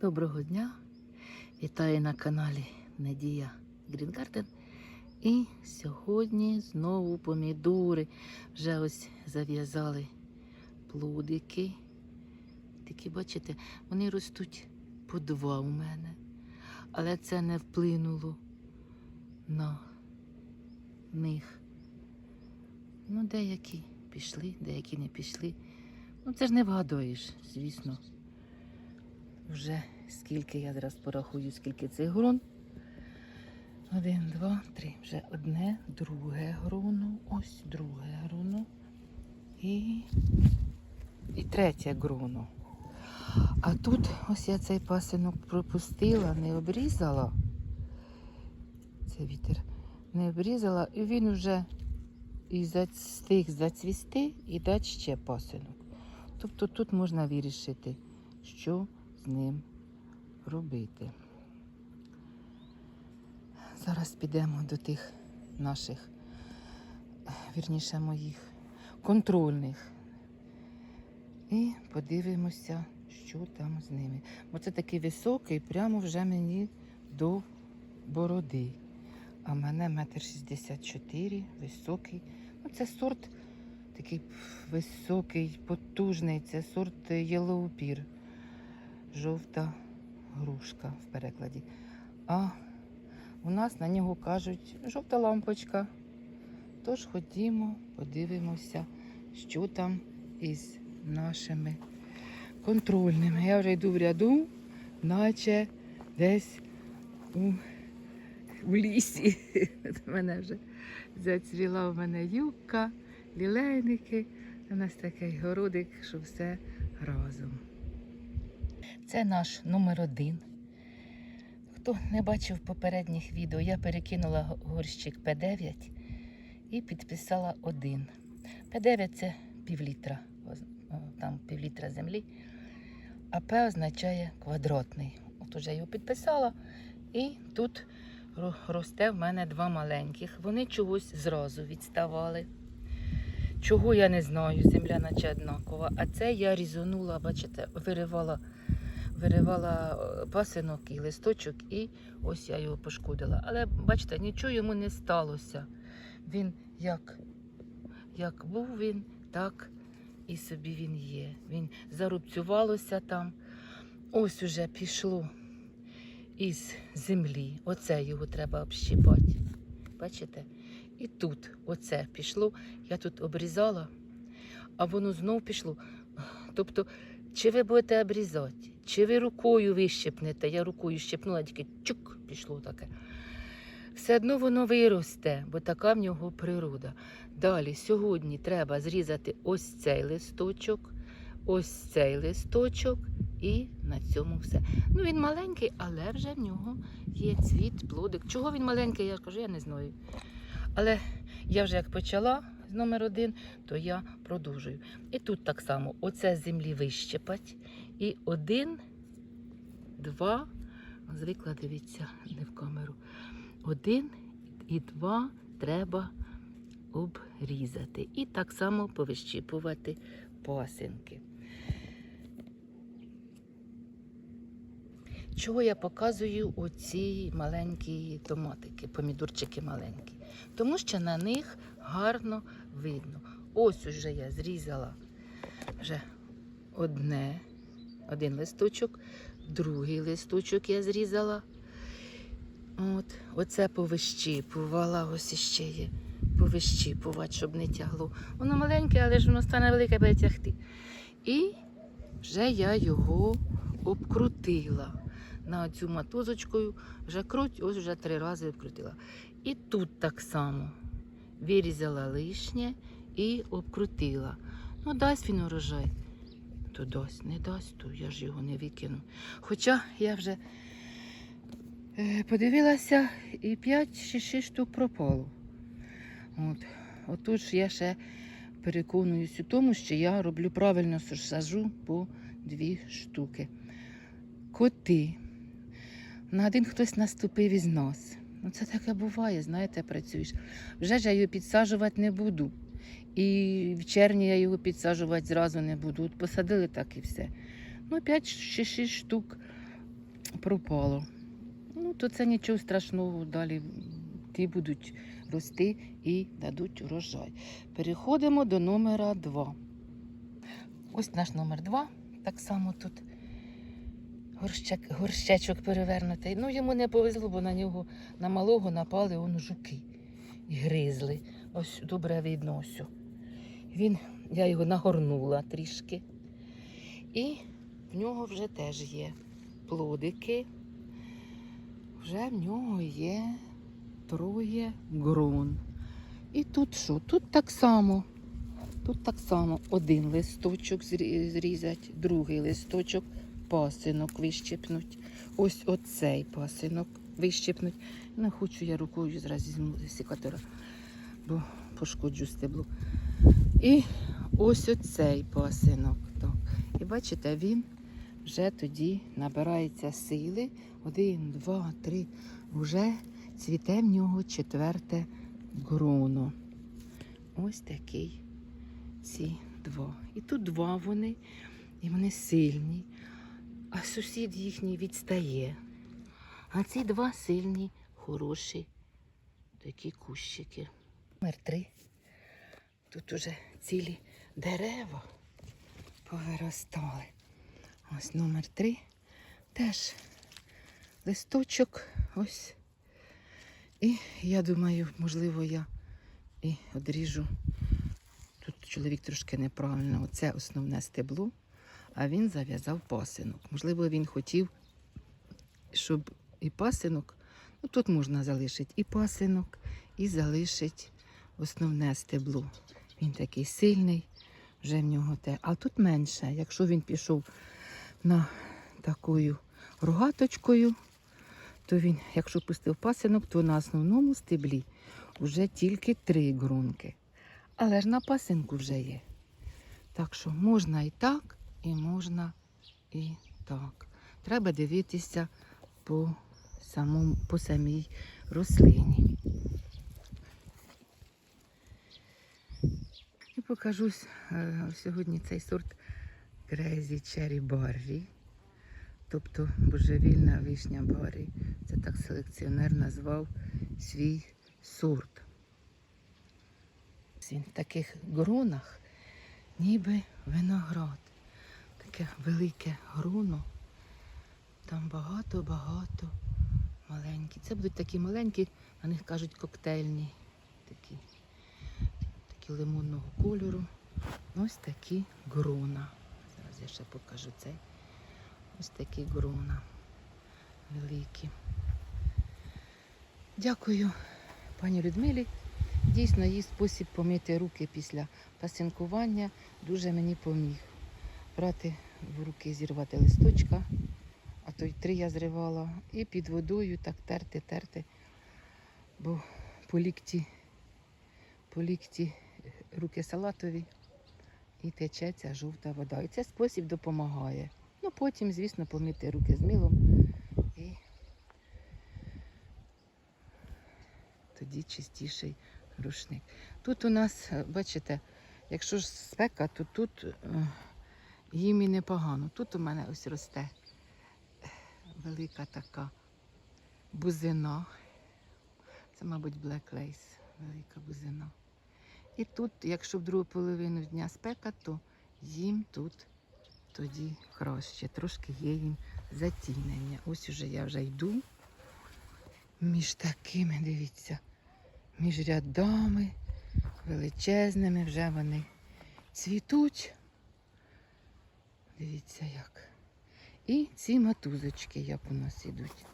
Доброго дня! Вітаю на каналі Надія Green І сьогодні знову помідори. Вже ось зав'язали плодики. Такі, бачите, вони ростуть по два у мене. Але це не вплинуло на них. Ну, деякі пішли, деякі не пішли. Ну, це ж не вгадуєш, звісно. Вже скільки я зараз порахую, скільки цих грон. Один, два, три. Вже одне, друге гроно, ось друге гроно і, і третє гроно. А тут ось я цей пасинок пропустила, не обрізала. Це вітер. Не обрізала, і він вже і встиг зацвісти і дати ще пасинок. Тобто тут можна вирішити, що з ним робити. Зараз підемо до тих наших, вірніше моїх контрольних. І подивимося, що там з ними. Бо це такий високий, прямо вже мені до бороди. А мене метр шістдесят чотири, високий. Ну, це сорт такий високий, потужний. Це сорт Єлоупір жовта грушка в перекладі. А у нас на нього кажуть жовта лампочка. Тож ходімо, подивимося, що там із нашими контрольними. Я вже йду в ряду, наче десь у, у лісі. У мене вже зацвіла в мене юбка, лілейники. У нас такий городик, що все разом. Це наш номер один. Хто не бачив попередніх відео, я перекинула горщик П9 і підписала один. П9 це півлітра, там півлітра землі, а П означає квадратний. От уже його підписала, і тут росте в мене два маленьких. Вони чогось зразу відставали. Чого я не знаю, земля наче однакова. А це я різонула, бачите, виривала виривала пасинок і листочок, і ось я його пошкодила. Але бачите, нічого йому не сталося. Він як, як був він, так і собі він є. Він зарубцювалося там. Ось уже пішло із землі. Оце його треба общипати. Бачите? І тут оце пішло. Я тут обрізала, а воно знов пішло. Тобто, чи ви будете обрізати, чи ви рукою вищепнете, я рукою щепнула, тільки чук пішло таке. Все одно воно виросте, бо така в нього природа. Далі, сьогодні треба зрізати ось цей листочок, ось цей листочок і на цьому все. Ну, він маленький, але вже в нього є цвіт, плодик. Чого він маленький, я кажу, я не знаю. Але я вже як почала номер один, то я продовжую. І тут так само оце землі вищепать. І один, два, звикла дивіться, не в камеру. Один і два треба обрізати. І так само повищіпувати пасинки. Чого я показую оці маленькі томатики, помідорчики маленькі? Тому що на них гарно видно. Ось уже я зрізала вже одне, один листочок, другий листочок я зрізала. От, Оце повищіпувала, ось іще є. Повищіпувати, щоб не тягло. Воно маленьке, але ж воно стане велике буде тягти. І вже я його обкрутила. На цю мотузочкою вже круть, ось вже три рази обкрутила. І тут так само вирізала лишнє і обкрутила. Ну, дасть він урожай, то дасть, не дасть, то я ж його не викину. Хоча я вже е, подивилася і 5 чи 6 штук пропало. От. Отож я ще переконуюсь у тому, що я роблю правильно сажу по дві штуки. Коти. На один хтось наступив із нас. Ну, це таке буває, знаєте, працюєш. Вже ж я його підсаджувати не буду. І в червні я його підсаджувати зразу не буду. От посадили так і все. Ну, 5 чи 6 штук пропало. Ну, то це нічого страшного, далі ті будуть рости і дадуть урожай. Переходимо до номера 2. Ось наш номер 2. Так само тут горщак, горщечок перевернутий. Ну, йому не повезло, бо на нього на малого напали он жуки і гризли. Ось добре видно ось. Він, я його нагорнула трішки. І в нього вже теж є плодики. Вже в нього є троє грон. І тут що? Тут так само. Тут так само один листочок зрізать, другий листочок, пасинок вищипнуть. Ось оцей пасинок вищипнуть. Не хочу я рукою зараз візьму секатора, бо пошкоджу стебло. І ось оцей пасинок. Так. І бачите, він вже тоді набирається сили. Один, два, три. Вже цвіте в нього четверте гроно. Ось такий ці два. І тут два вони, і вони сильні. А сусід їхній відстає. А ці два сильні, хороші такі кущики. Номер три. Тут уже цілі дерева повиростали. Ось номер три. Теж листочок. Ось. І я думаю, можливо, я і одріжу. Тут чоловік трошки неправильно. Оце основне стебло, а він зав'язав пасинок. Можливо, він хотів, щоб і пасинок, ну тут можна залишити і пасинок, і залишити основне стебло. Він такий сильний, вже в нього те. А тут менше. Якщо він пішов на такою рогаточкою, то він, якщо пустив пасинок, то на основному стеблі вже тільки три ґрунки. Але ж на пасинку вже є. Так що можна і так, і можна і так. Треба дивитися по, самому, по самій рослині. І покажу е, сьогодні цей сорт Crazy Cherry Barry. Тобто божевільна вишня Барі. Це так селекціонер назвав свій сорт. Він в таких гронах, ніби виноград. Таке велике гроно. Там багато-багато маленькі. Це будуть такі маленькі, на них кажуть коктейльні. Такі, такі лимонного кольору. Ось такі грона. Зараз я ще покажу цей. Ось такі грона великі. Дякую пані Людмилі. Дійсно, її спосіб помити руки після пасинкування дуже мені поміг. Брати в руки, зірвати листочка, а то й три я зривала, і під водою так терти, терти, бо по лікті, по лікті руки салатові і тече ця жовта вода. І цей спосіб допомагає. Ну, потім, звісно, помити руки з милом і тоді чистіший рушник. Тут у нас, бачите, якщо ж спека, то тут е, їм і непогано. Тут у мене ось росте велика така бузина. Це, мабуть, Black Lace, велика бузина. І тут, якщо в другу половину дня спека, то їм тут тоді краще. Трошки є їм затінення. Ось уже я вже йду між такими, дивіться, між рядами величезними вже вони цвітуть. Дивіться як. І ці матузочки, як у нас ідуть.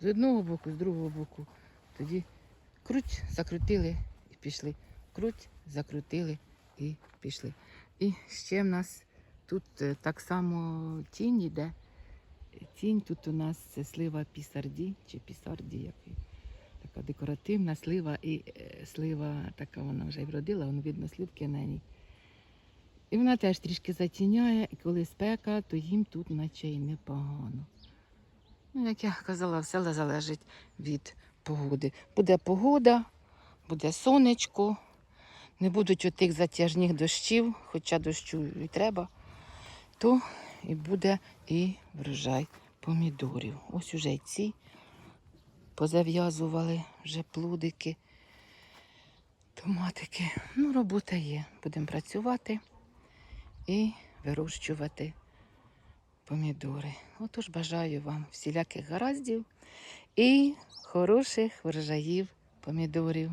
З одного боку, з другого боку. Тоді круть, закрутили і пішли. Круть, закрутили і пішли. І ще в нас тут е, так само тінь йде. Тінь тут у нас це слива пісарді чи пісарді, як така декоративна слива, і е, слива така вона вже й вродила, воно видно сливки на ній. І вона теж трішки затіняє, і коли спека, то їм тут наче й непогано. Ну, як я казала, все залежить від погоди. Буде погода, буде сонечко, не будуть отих затяжних дощів, хоча дощу і треба, то і буде і врожай помідорів. Ось уже й ці позав'язували вже плодики, томатики. Ну, робота є. Будемо працювати і вирощувати помідори. Отож бажаю вам всіляких гараздів і хороших врожаїв помідорів.